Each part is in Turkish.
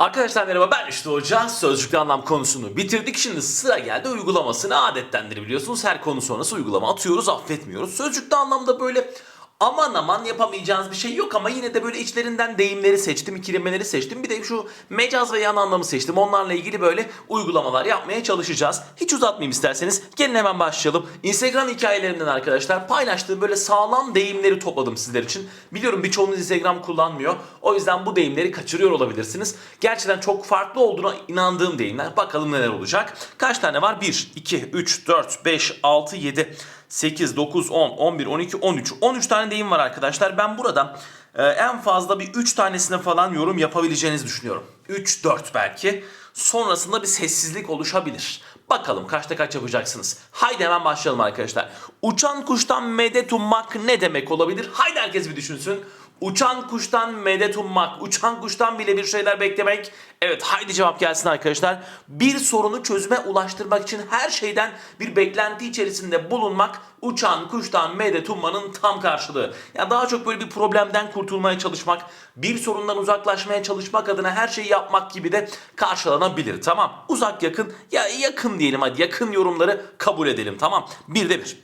Arkadaşlar merhaba ben işte Hoca. Sözcükte anlam konusunu bitirdik. Şimdi sıra geldi uygulamasını adettendir biliyorsunuz. Her konu sonrası uygulama atıyoruz affetmiyoruz. Sözcükte anlamda böyle aman aman yapamayacağınız bir şey yok ama yine de böyle içlerinden deyimleri seçtim, ikilimeleri seçtim. Bir de şu mecaz ve yan anlamı seçtim. Onlarla ilgili böyle uygulamalar yapmaya çalışacağız. Hiç uzatmayayım isterseniz. Gelin hemen başlayalım. Instagram hikayelerinden arkadaşlar paylaştığım böyle sağlam deyimleri topladım sizler için. Biliyorum birçoğunuz Instagram kullanmıyor. O yüzden bu deyimleri kaçırıyor olabilirsiniz. Gerçekten çok farklı olduğuna inandığım deyimler. Bakalım neler olacak. Kaç tane var? 1, 2, 3, 4, 5, 6, 7, 8, 9, 10, 11, 12, 13. 13 tane deyim var arkadaşlar. Ben burada e, en fazla bir 3 tanesine falan yorum yapabileceğinizi düşünüyorum. 3, 4 belki. Sonrasında bir sessizlik oluşabilir. Bakalım kaçta kaç yapacaksınız. Haydi hemen başlayalım arkadaşlar. Uçan kuştan medet ummak ne demek olabilir? Haydi herkes bir düşünsün. Uçan kuştan medet ummak, uçan kuştan bile bir şeyler beklemek. Evet haydi cevap gelsin arkadaşlar. Bir sorunu çözüme ulaştırmak için her şeyden bir beklenti içerisinde bulunmak uçan kuştan medet ummanın tam karşılığı. Ya daha çok böyle bir problemden kurtulmaya çalışmak, bir sorundan uzaklaşmaya çalışmak adına her şeyi yapmak gibi de karşılanabilir. Tamam uzak yakın ya yakın diyelim hadi yakın yorumları kabul edelim tamam. Bir de bir.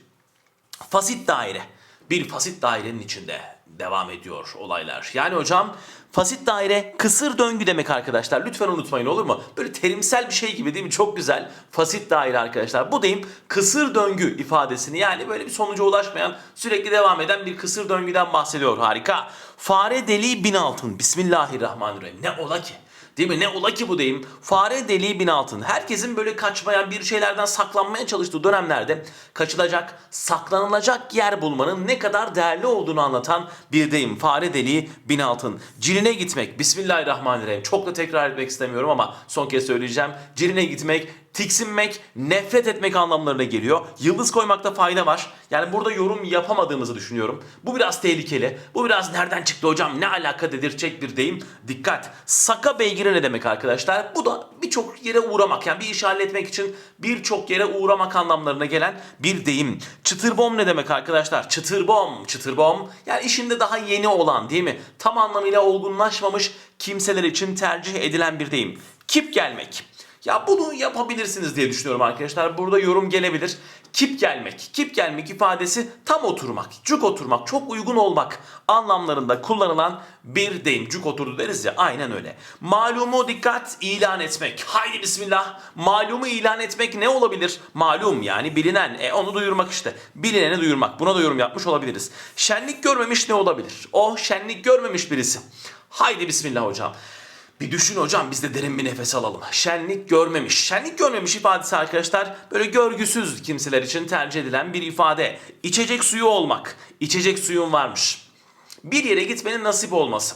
Fasit daire. Bir fasit dairenin içinde devam ediyor olaylar. Yani hocam fasit daire kısır döngü demek arkadaşlar. Lütfen unutmayın olur mu? Böyle terimsel bir şey gibi değil mi? Çok güzel. Fasit daire arkadaşlar. Bu deyim kısır döngü ifadesini yani böyle bir sonuca ulaşmayan sürekli devam eden bir kısır döngüden bahsediyor. Harika. Fare deliği bin altın. Bismillahirrahmanirrahim. Ne ola ki? Değil mi? Ne ola ki bu deyim? Fare deliği bin altın. Herkesin böyle kaçmaya, bir şeylerden saklanmaya çalıştığı dönemlerde kaçılacak, saklanılacak yer bulmanın ne kadar değerli olduğunu anlatan bir deyim. Fare deliği bin altın. Ciline gitmek. Bismillahirrahmanirrahim. Çok da tekrar etmek istemiyorum ama son kez söyleyeceğim. Ciline gitmek, tiksinmek, nefret etmek anlamlarına geliyor. Yıldız koymakta fayda var. Yani burada yorum yapamadığımızı düşünüyorum. Bu biraz tehlikeli. Bu biraz nereden çıktı hocam ne alaka dedirtecek bir deyim. Dikkat. Saka beygiri ne demek arkadaşlar? Bu da birçok yere uğramak. Yani bir işi halletmek için birçok yere uğramak anlamlarına gelen bir deyim. Çıtırbom ne demek arkadaşlar? Çıtırbom, çıtırbom. Yani işinde daha yeni olan değil mi? Tam anlamıyla olgunlaşmamış kimseler için tercih edilen bir deyim. Kip gelmek. Ya bunu yapabilirsiniz diye düşünüyorum arkadaşlar. Burada yorum gelebilir. Kip gelmek. Kip gelmek ifadesi tam oturmak, cuk oturmak, çok uygun olmak anlamlarında kullanılan bir deyim. Cuk oturdu deriz ya aynen öyle. Malumu dikkat ilan etmek. Haydi bismillah. Malumu ilan etmek ne olabilir? Malum yani bilinen. E onu duyurmak işte. Bilineni duyurmak. Buna da yorum yapmış olabiliriz. Şenlik görmemiş ne olabilir? O şenlik görmemiş birisi. Haydi bismillah hocam. Bir düşün hocam biz de derin bir nefes alalım. Şenlik görmemiş. Şenlik görmemiş ifadesi arkadaşlar böyle görgüsüz kimseler için tercih edilen bir ifade. İçecek suyu olmak. İçecek suyun varmış. Bir yere gitmenin nasip olması.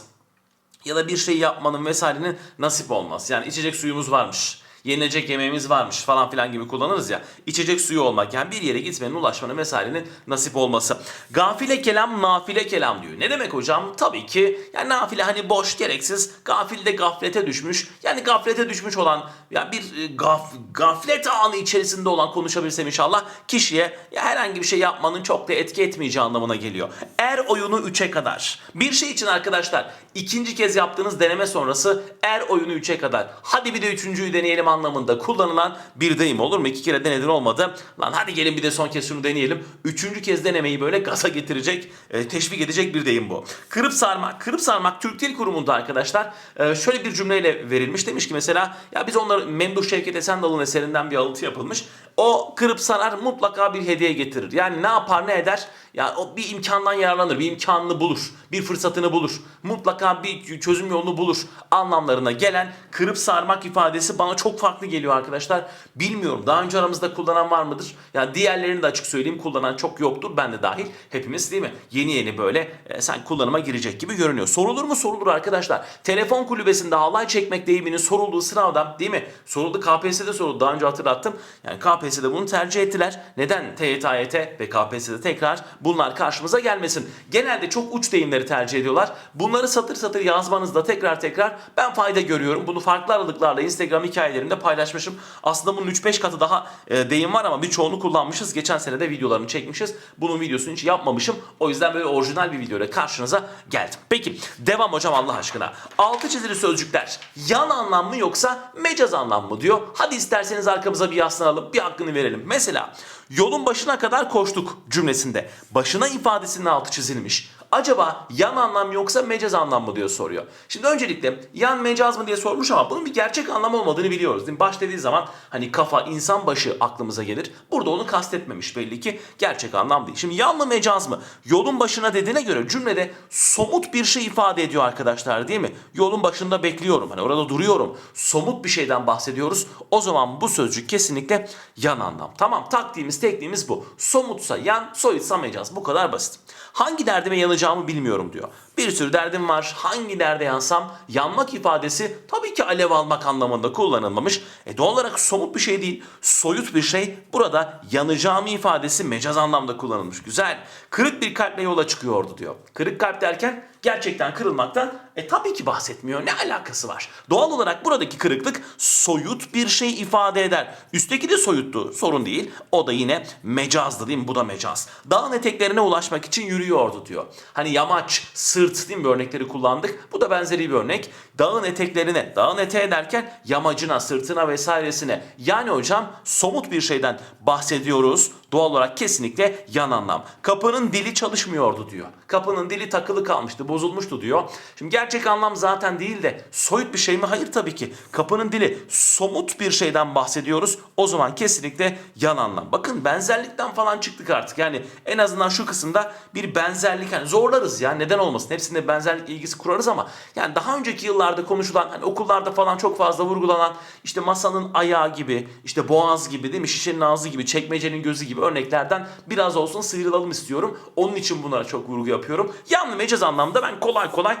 Ya da bir şey yapmanın vesairenin nasip olması. Yani içecek suyumuz varmış. Yenilecek yemeğimiz varmış falan filan gibi kullanırız ya. İçecek suyu olmak yani bir yere gitmenin ulaşmanın vesairenin nasip olması. Gafile kelam nafile kelam diyor. Ne demek hocam? Tabii ki yani nafile hani boş gereksiz gafilde gaflete düşmüş. Yani gaflete düşmüş olan ya bir e, gaf, gaflet anı içerisinde olan konuşabilsem inşallah kişiye ya herhangi bir şey yapmanın çok da etki etmeyeceği anlamına geliyor. Er oyunu 3'e kadar. Bir şey için arkadaşlar ikinci kez yaptığınız deneme sonrası er oyunu 3'e kadar. Hadi bir de üçüncüyü deneyelim anlamında kullanılan bir deyim olur mu? İki kere denedin olmadı. Lan hadi gelin bir de son kez şunu deneyelim. Üçüncü kez denemeyi böyle gaza getirecek, e, teşvik edecek bir deyim bu. Kırıp sarmak. Kırıp sarmak Türk Dil Kurumu'nda arkadaşlar e, şöyle bir cümleyle verilmiş. Demiş ki mesela ya biz onları Memduh Şevket Esendal'ın eserinden bir alıntı yapılmış. O kırıp sarar mutlaka bir hediye getirir. Yani ne yapar ne eder? Ya o bir imkandan yararlanır, bir imkanını bulur, bir fırsatını bulur. Mutlaka bir çözüm yolunu bulur anlamlarına gelen kırıp sarmak ifadesi bana çok farklı geliyor arkadaşlar. Bilmiyorum daha önce aramızda kullanan var mıdır? Ya diğerlerini de açık söyleyeyim kullanan çok yoktur. Ben de dahil hepimiz değil mi? Yeni yeni böyle e, sen kullanıma girecek gibi görünüyor. Sorulur mu? Sorulur arkadaşlar. Telefon kulübesinde halay çekmek deyiminin sorulduğu sınavda değil mi? Soruldu KPSS'de soruldu daha önce hatırlattım. Yani KPSS KPSS'de bunu tercih ettiler. Neden TYT, AYT ve KPSS'de tekrar bunlar karşımıza gelmesin? Genelde çok uç deyimleri tercih ediyorlar. Bunları satır satır yazmanızda tekrar tekrar ben fayda görüyorum. Bunu farklı aralıklarla Instagram hikayelerimde paylaşmışım. Aslında bunun 3-5 katı daha e, deyim var ama birçoğunu kullanmışız. Geçen sene de videolarını çekmişiz. Bunun videosunu hiç yapmamışım. O yüzden böyle orijinal bir videoyla karşınıza geldim. Peki devam hocam Allah aşkına. Altı çizili sözcükler yan anlam mı yoksa mecaz anlam mı diyor. Hadi isterseniz arkamıza bir yaslanalım bir hakkını verelim. Mesela yolun başına kadar koştuk cümlesinde başına ifadesinin altı çizilmiş. Acaba yan anlam yoksa mecaz anlam mı diyor soruyor. Şimdi öncelikle yan mecaz mı diye sormuş ama bunun bir gerçek anlam olmadığını biliyoruz. Değil mi? Baş dediği zaman hani kafa, insan başı aklımıza gelir. Burada onu kastetmemiş belli ki gerçek anlam değil. Şimdi yan mı mecaz mı? Yolun başına dediğine göre cümlede somut bir şey ifade ediyor arkadaşlar değil mi? Yolun başında bekliyorum. Hani orada duruyorum. Somut bir şeyden bahsediyoruz. O zaman bu sözcük kesinlikle yan anlam. Tamam taktiğimiz tekniğimiz bu. Somutsa yan, soyutsa mecaz. Bu kadar basit. Hangi derdime yanacağımı bilmiyorum diyor. Bir sürü derdim var. Hangi derde yansam? Yanmak ifadesi tabii ki alev almak anlamında kullanılmamış. E doğal olarak somut bir şey değil. Soyut bir şey. Burada yanacağımı ifadesi mecaz anlamda kullanılmış. Güzel. Kırık bir kalple yola çıkıyordu diyor. Kırık kalp derken gerçekten kırılmaktan e tabii ki bahsetmiyor. Ne alakası var? Doğal olarak buradaki kırıklık soyut bir şey ifade eder. Üstteki de soyuttu. Sorun değil. O da yine mecazdı değil mi? Bu da mecaz. Dağın eteklerine ulaşmak için yürüyordu diyor. Hani yamaç, sırt değil mi? Örnekleri kullandık. Bu da benzeri bir örnek. Dağın eteklerine, dağın eteği derken yamacına, sırtına vesairesine. Yani hocam somut bir şeyden bahsediyoruz. Doğal olarak kesinlikle yan anlam. Kapının dili çalışmıyordu diyor. Kapının dili takılı kalmıştı, bozulmuştu diyor. Şimdi gerçek anlam zaten değil de soyut bir şey mi? Hayır tabii ki. Kapının dili somut bir şeyden bahsediyoruz. O zaman kesinlikle yan anlam. Bakın benzerlikten falan çıktık artık. Yani en azından şu kısımda bir benzerlik hani zorlarız ya neden olmasın. Hepsinde benzerlik ilgisi kurarız ama yani daha önceki yıllarda konuşulan hani okullarda falan çok fazla vurgulanan işte masanın ayağı gibi, işte boğaz gibi değil mi? Şişenin ağzı gibi, çekmecenin gözü gibi örneklerden biraz olsun sıyrılalım istiyorum. Onun için bunlara çok vurgu yapıyorum. Yanlı mecaz anlamda ben kolay kolay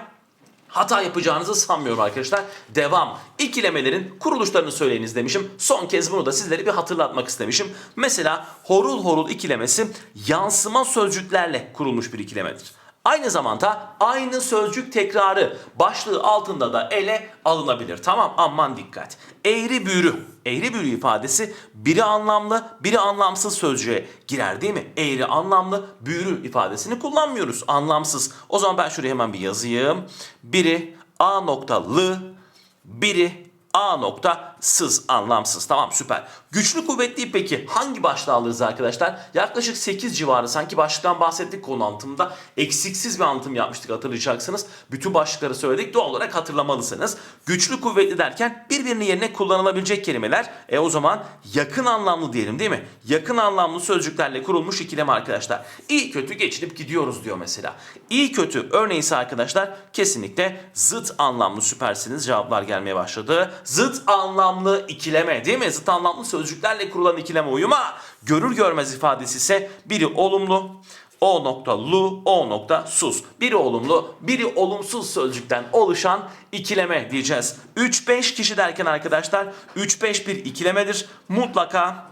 hata yapacağınızı sanmıyorum arkadaşlar. Devam. İkilemelerin kuruluşlarını söyleyiniz demişim. Son kez bunu da sizlere bir hatırlatmak istemişim. Mesela horul horul ikilemesi yansıma sözcüklerle kurulmuş bir ikilemedir. Aynı zamanda aynı sözcük tekrarı başlığı altında da ele alınabilir. Tamam aman dikkat. Eğri büğrü. Eğri büğrü ifadesi biri anlamlı biri anlamsız sözcüğe girer değil mi? Eğri anlamlı büğrü ifadesini kullanmıyoruz. Anlamsız. O zaman ben şuraya hemen bir yazayım. Biri a noktalı biri A nokta sız anlamsız tamam süper. Güçlü kuvvetli peki hangi başlığı alırız arkadaşlar? Yaklaşık 8 civarı sanki başlıktan bahsettik konu anlatımında. Eksiksiz bir anlatım yapmıştık hatırlayacaksınız. Bütün başlıkları söyledik doğal olarak hatırlamalısınız. Güçlü kuvvetli derken birbirinin yerine kullanılabilecek kelimeler. E o zaman yakın anlamlı diyelim değil mi? Yakın anlamlı sözcüklerle kurulmuş ikileme arkadaşlar. İyi kötü geçinip gidiyoruz diyor mesela. İyi kötü örneği ise arkadaşlar kesinlikle zıt anlamlı süpersiniz cevaplar gelmeye başladı. Zıt anlamlı ikileme değil mi? Zıt anlamlı sözcüklerle kurulan ikileme uyuma. Görür görmez ifadesi ise biri olumlu, o nokta lu, o nokta sus. Biri olumlu, biri olumsuz sözcükten oluşan ikileme diyeceğiz. 3-5 kişi derken arkadaşlar 3-5 bir ikilemedir. Mutlaka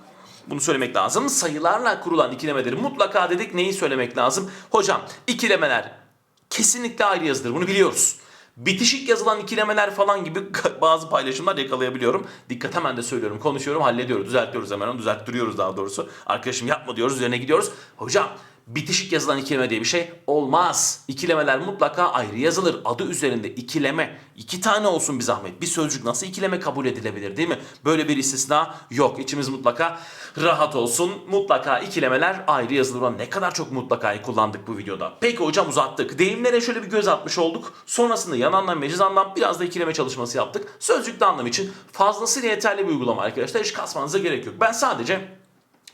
bunu söylemek lazım. Sayılarla kurulan ikilemedir. Mutlaka dedik neyi söylemek lazım? Hocam ikilemeler kesinlikle ayrı yazılır. Bunu biliyoruz. Bitişik yazılan ikilemeler falan gibi bazı paylaşımlar yakalayabiliyorum. Dikkat hemen de söylüyorum, konuşuyorum, hallediyoruz, düzeltiyoruz hemen onu düzelttiriyoruz daha doğrusu. Arkadaşım yapma diyoruz, üzerine gidiyoruz. Hocam bitişik yazılan ikileme diye bir şey olmaz. İkilemeler mutlaka ayrı yazılır. Adı üzerinde ikileme. iki tane olsun bir zahmet. Bir sözcük nasıl ikileme kabul edilebilir değil mi? Böyle bir istisna yok. İçimiz mutlaka rahat olsun. Mutlaka ikilemeler ayrı yazılır. Ne kadar çok mutlakayı kullandık bu videoda. Peki hocam uzattık. Deyimlere şöyle bir göz atmış olduk. Sonrasında yan anlam, meciz anlam biraz da ikileme çalışması yaptık. Sözcükte anlam için fazlasıyla yeterli bir uygulama arkadaşlar. Hiç kasmanıza gerek yok. Ben sadece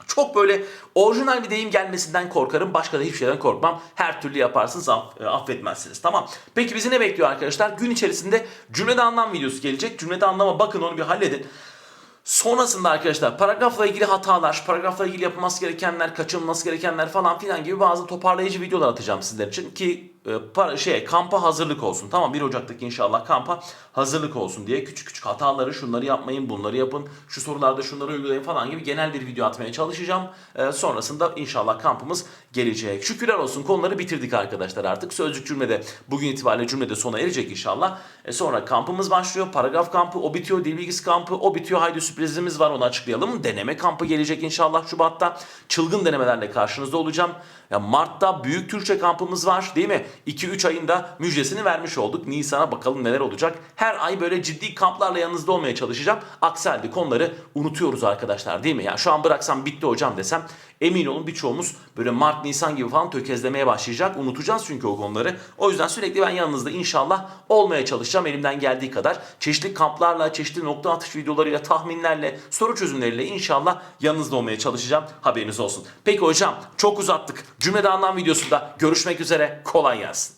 çok böyle orijinal bir deyim gelmesinden korkarım. Başka da hiçbir şeyden korkmam. Her türlü yaparsınız aff- e, affetmezsiniz. Tamam. Peki bizi ne bekliyor arkadaşlar? Gün içerisinde cümlede anlam videosu gelecek. Cümlede anlama bakın onu bir halledin. Sonrasında arkadaşlar paragrafla ilgili hatalar, paragrafla ilgili yapılması gerekenler, kaçınılması gerekenler falan filan gibi bazı toparlayıcı videolar atacağım sizler için. Ki para şeye kampa hazırlık olsun. Tamam 1 Ocak'taki inşallah kampa hazırlık olsun diye küçük küçük hataları şunları yapmayın, bunları yapın, şu sorularda şunları uygulayın falan gibi genel bir video atmaya çalışacağım. E, sonrasında inşallah kampımız gelecek. Şükürler olsun konuları bitirdik arkadaşlar artık. Sözcük cümlede bugün itibariyle cümlede sona erecek inşallah. E, sonra kampımız başlıyor. Paragraf kampı o bitiyor. Dil bilgisi kampı o bitiyor. Haydi sürprizimiz var onu açıklayalım. Deneme kampı gelecek inşallah Şubat'ta. Çılgın denemelerle karşınızda olacağım. Ya Mart'ta büyük Türkçe kampımız var değil mi? 2-3 ayında müjdesini vermiş olduk. Nisan'a bakalım neler olacak. Her ay böyle ciddi kamplarla yanınızda olmaya çalışacağım. Aksi halde konuları unutuyoruz arkadaşlar değil mi? Yani şu an bıraksam bitti hocam desem emin olun birçoğumuz böyle Mart, Nisan gibi falan tökezlemeye başlayacak. Unutacağız çünkü o konuları. O yüzden sürekli ben yanınızda inşallah olmaya çalışacağım elimden geldiği kadar. Çeşitli kamplarla, çeşitli nokta atış videolarıyla, tahminlerle, soru çözümleriyle inşallah yanınızda olmaya çalışacağım. Haberiniz olsun. Peki hocam çok uzattık. Cümlede anlam videosunda görüşmek üzere. Kolay gelsin.